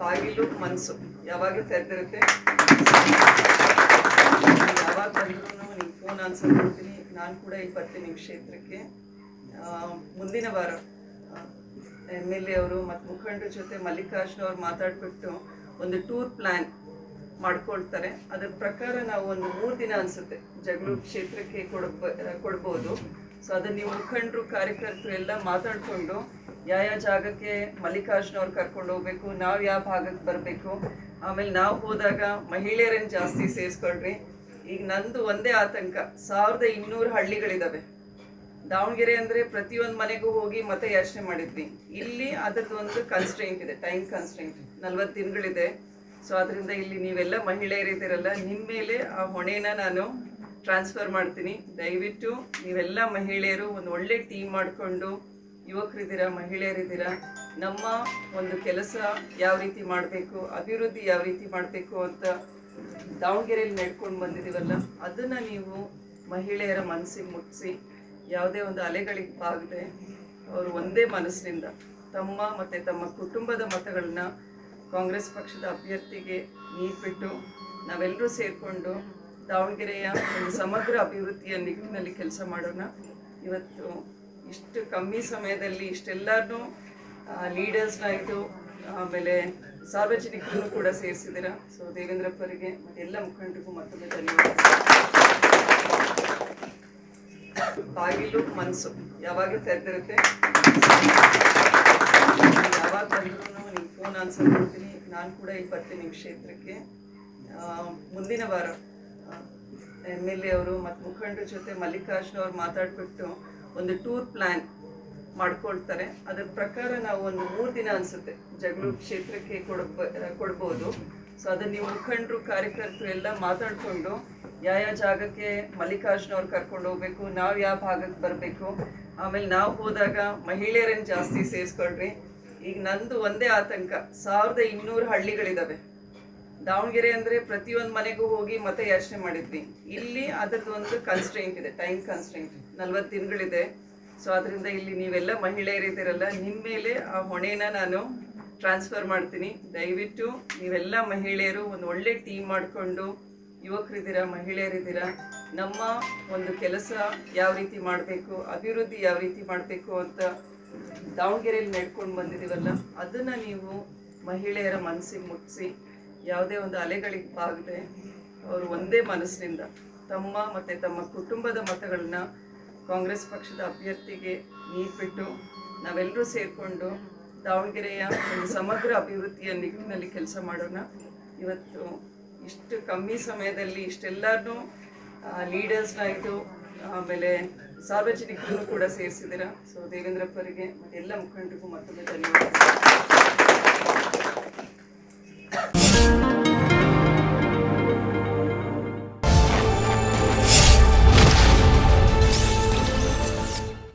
ಬಾಗಿಲು ಮನಸ್ಸು ಯಾವಾಗಲೂ ತೆರೆದಿರುತ್ತೆ. ಯಾವಾಗ ಬಂದ್ರೂ ನಿಮ್ಗೆ ಫೋನ್ ಆನ್ಸರ್ ಮಾಡ್ತೀನಿ. ನಾನು ಕೂಡ ಇಲ್ಲಿ ಬರ್ತೀನಿ ನಿಮ್ಮ ಕ್ಷೇತ್ರಕ್ಕೆ ಮುಂದಿನ ವಾರ ಎಂ ಎಲ್ ಎ ಅವರು ಮತ್ತು ಮುಖಂಡರ ಜೊತೆ ಮಲ್ಲಿಕಾರ್ಜುನ ಅವ್ರು ಮಾತಾಡಿಬಿಟ್ಟು ಒಂದು ಟೂರ್ ಪ್ಲ್ಯಾನ್ ಮಾಡ್ಕೊಳ್ತಾರೆ. ಅದ್ರ ಪ್ರಕಾರ ನಾವು ಒಂದು ಮೂರು ದಿನ ಅನಿಸುತ್ತೆ ಜಗಳೂರು ಕ್ಷೇತ್ರಕ್ಕೆ ಕೊಡ್ಬ, ಕೊಡ್ಬೋದು. ಸೊ ಅದನ್ನು ನೀವು ಮುಖಂಡರು, ಕಾರ್ಯಕರ್ತರು ಎಲ್ಲ ಮಾತಾಡಿಕೊಂಡು ಯಾವ ಯಾವ ಜಾಗಕ್ಕೆ ಮಲ್ಲಿಕಾರ್ಜುನ ಅವ್ರು ಕರ್ಕೊಂಡು ಹೋಗ್ಬೇಕು, ನಾವು ಯಾವ ಭಾಗಕ್ಕೆ ಬರಬೇಕು, ಆಮೇಲೆ ನಾವು ಹೋದಾಗ ಮಹಿಳೆಯರನ್ನು ಜಾಸ್ತಿ ಸೇರಿಸ್ಕೊಳ್ರಿ. ಈಗ ನಂದು ಒಂದೇ ಆತಂಕ, ಸಾವಿರದ ಇನ್ನೂರು ಹಳ್ಳಿಗಳಿದಾವೆ. ದಾವಣಗೆರೆ ಅಂದ್ರೆ ಪ್ರತಿಯೊಂದು ಮನೆಗೂ ಹೋಗಿ ಮತ್ತೆ ಯೋಚನೆ ಮಾಡಿದ್ವಿ. ಇಲ್ಲಿ ಅದರದ್ದು ಒಂದು ಕನ್ಸ್ಟ್ರೆಂಟ್ ಇದೆ ಟೈಮ್ ಕನ್ಸ್ಟ್ರೆಂಟ್ ನಲ್ವತ್ತು ದಿನಗಳಿದೆ. ಸೊ ಅದರಿಂದ ಇಲ್ಲಿ ನೀವೆಲ್ಲ ಮಹಿಳೆಯರಿದ್ದೀರಲ್ಲ ನಿಮ್ಮ ಮೇಲೆ ಆ ಹೊಣೆನ ನಾನು ಟ್ರಾನ್ಸ್ಫರ್ ಮಾಡ್ತೀನಿ. ದಯವಿಟ್ಟು ನೀವೆಲ್ಲ ಮಹಿಳೆಯರು ಒಂದು ಒಳ್ಳೆ ಟೀಮ್ ಮಾಡಿಕೊಂಡು ಯುವಕರಿದ್ದೀರಾ, ಮಹಿಳೆಯರಿದ್ದೀರಾ? ನಮ್ಮ ಒಂದು ಕೆಲಸ ಯಾವ ರೀತಿ ಮಾಡಬೇಕು, ಅಭಿವೃದ್ಧಿ ಯಾವ ರೀತಿ ಮಾಡಬೇಕು ಅಂತ ದಾವಣಗೆರೆಯಲ್ಲಿ ನಡ್ಕೊಂಡು ಬಂದಿದ್ದೀವಲ್ಲ, ಅದನ್ನು ನೀವು ಮಹಿಳೆಯರ ಮನಸ್ಸಿಗೆ ಮುಟ್ಟಿಸಿ ಯಾವುದೇ ಒಂದು ಅಲೆಗಳಿಗೆ ಬಾಗದೆ ಅವರು ಒಂದೇ ಮನಸ್ಸಿನಿಂದ ತಮ್ಮ ಮತ್ತು ತಮ್ಮ ಕುಟುಂಬದ ಮತಗಳನ್ನ ಕಾಂಗ್ರೆಸ್ ಪಕ್ಷದ ಅಭ್ಯರ್ಥಿಗೆ ನೀಡ್ಬಿಟ್ಟು ನಾವೆಲ್ಲರೂ ಸೇರಿಕೊಂಡು ದಾವಣಗೆರೆಯ ಒಂದು ಸಮಗ್ರ ಅಭಿವೃದ್ಧಿಯ ನಿಟ್ಟಿನಲ್ಲಿ ಕೆಲಸ ಮಾಡೋಣ. ಇವತ್ತು ಇಷ್ಟು ಕಮ್ಮಿ ಸಮಯದಲ್ಲಿ ಇಷ್ಟೆಲ್ಲರನ್ನೂ ಲೀಡರ್ಸ್ನಾಯಿತು ಆಮೇಲೆ ಸಾರ್ವಜನಿಕರನ್ನು ಕೂಡ ಸೇರಿಸಿದಿರ ಸೊ ದೇವೇಂದ್ರಪ್ಪರಿಗೆ ಎಲ್ಲ ಮುಖಂಡರಿಗೂ ಮತ್ತೊಮ್ಮೆ ಧನ್ಯವಾದ. ಬಾಗಿಲು ಮನಸ್ಸು ಯಾವಾಗ ತೆರೆದಿರುತ್ತೆ? ಯಾವಾಗ ಬಂದ್ರೂ ನಿಮ್ಮ ಫೋನ್ ಆನ್ಸರ್ ಮಾಡ್ತೀನಿ. ನಾನು ಕೂಡ ಇಲ್ಲಿ ಬರ್ತೀನಿ ನಿಮ್ಮ ಕ್ಷೇತ್ರಕ್ಕೆ ಮುಂದಿನ ವಾರ ಎಂ ಎಲ್ ಎ ಅವರು ಮತ್ತು ಮುಖಂಡರ ಜೊತೆ ಮಲ್ಲಿಕಾರ್ಜುನ ಅವ್ರು ಮಾತಾಡ್ಬಿಟ್ಟು ಒಂದು ಟೂರ್ ಪ್ಲ್ಯಾನ್ ಮಾಡ್ಕೊಳ್ತಾರೆ. ಅದ್ರ ಪ್ರಕಾರ ನಾವು ಒಂದು ಮೂರು ದಿನ ಅನಿಸುತ್ತೆ ಜಗಳೂರು ಕ್ಷೇತ್ರಕ್ಕೆ ಕೊಡಬ, ಕೊಡ್ಬೋದು. ಸೊ ಅದನ್ನ ನೀವು ಮುಖಂಡರು, ಕಾರ್ಯಕರ್ತರು ಎಲ್ಲ ಮಾತಾಡಿಕೊಂಡು ಯಾವ ಯಾವ ಜಾಗಕ್ಕೆ ಮಲ್ಲಿಕಾರ್ಜುನ ಅವ್ರು ಕರ್ಕೊಂಡು ಹೋಗ್ಬೇಕು, ನಾವು ಯಾವ ಭಾಗಕ್ಕೆ ಬರಬೇಕು, ಆಮೇಲೆ ನಾವು ಹೋದಾಗ ಮಹಿಳೆಯರನ್ನು ಜಾಸ್ತಿ ಸೇರಿಸ್ಕೊಳ್ರಿ. ಈಗ ನಂದು ಒಂದೇ ಆತಂಕ, ಸಾವಿರದ ಇನ್ನೂರು ಹಳ್ಳಿಗಳಿದಾವೆ. ದಾವಣಗೆರೆ ಅಂದ್ರೆ ಪ್ರತಿಯೊಂದು ಮನೆಗೂ ಹೋಗಿ ಮತ್ತೆ ಯೋಚನೆ ಮಾಡಿದ್ವಿ. ಇಲ್ಲಿ ಅದರದ್ದು ಒಂದು ಕನ್ಸ್ಟ್ರೆಂಟ್ ಇದೆ ಟೈಮ್ ಕನ್ಸ್ಟ್ರೆಂಟ್ ನಲ್ವತ್ತು ದಿನಗಳಿದೆ. ಸೊ ಅದರಿಂದ ಇಲ್ಲಿ ನೀವೆಲ್ಲ ಮಹಿಳೆಯರಿದ್ದೀರಲ್ಲ ನಿಮ್ಮ ಮೇಲೆ ಆ ಹೊಣೆನ ನಾನು ಟ್ರಾನ್ಸ್ಫರ್ ಮಾಡ್ತೀನಿ. ದಯವಿಟ್ಟು ನೀವೆಲ್ಲ ಮಹಿಳೆಯರು ಒಂದು ಒಳ್ಳೆ ಟೀಮ್ ಮಾಡಿಕೊಂಡು ಯುವಕರಿದ್ದೀರಾ, ಮಹಿಳೆಯರಿದ್ದೀರಾ, ನಮ್ಮ ಒಂದು ಕೆಲಸ ಯಾವ ರೀತಿ ಮಾಡಬೇಕು, ಅಭಿವೃದ್ಧಿ ಯಾವ ರೀತಿ ಮಾಡಬೇಕು ಅಂತ ದಾವಣಗೆರೆಯಲ್ಲಿ ನಡ್ಕೊಂಡು ಬಂದಿದ್ದೀವಲ್ಲ, ಅದನ್ನು ನೀವು ಮಹಿಳೆಯರ ಮನಸ್ಸಿಗೆ ಮುಟ್ಟಿಸಿ ಯಾವುದೇ ಒಂದು ಅಲೆಗಳಿಗೆ ಬಾಗದೆ ಅವರು ಒಂದೇ ಮನಸ್ಸಿನಿಂದ ತಮ್ಮ ಮತ್ತು ತಮ್ಮ ಕುಟುಂಬದ ಮತಗಳನ್ನು ಕಾಂಗ್ರೆಸ್ ಪಕ್ಷದ ಅಭ್ಯರ್ಥಿಗೆ ನೀಡ್ಬಿಟ್ಟು ನಾವೆಲ್ಲರೂ ಸೇರಿಕೊಂಡು ದಾವಣಗೆರೆಯ ಒಂದು ಸಮಗ್ರ ಅಭಿವೃದ್ಧಿಯ ನಿಟ್ಟಿನಲ್ಲಿ ಕೆಲಸ ಮಾಡೋಣ. ಇವತ್ತು ಇಷ್ಟು ಕಮ್ಮಿ ಸಮಯದಲ್ಲಿ ಇಷ್ಟೆಲ್ಲರನ್ನೂ ಲೀಡರ್ಸ್ನ ಆಮೇಲೆ ಸಾರ್ವಜನಿಕರನ್ನು ಕೂಡ ಸೇರಿಸಿದಿರ ಸೊ ದೇವೇಂದ್ರಪ್ಪರಿಗೆ ಎಲ್ಲ ಮುಖಂಡರಿಗೂ ಮತ್ತೊಮ್ಮೆ ಧನ್ಯವಾದ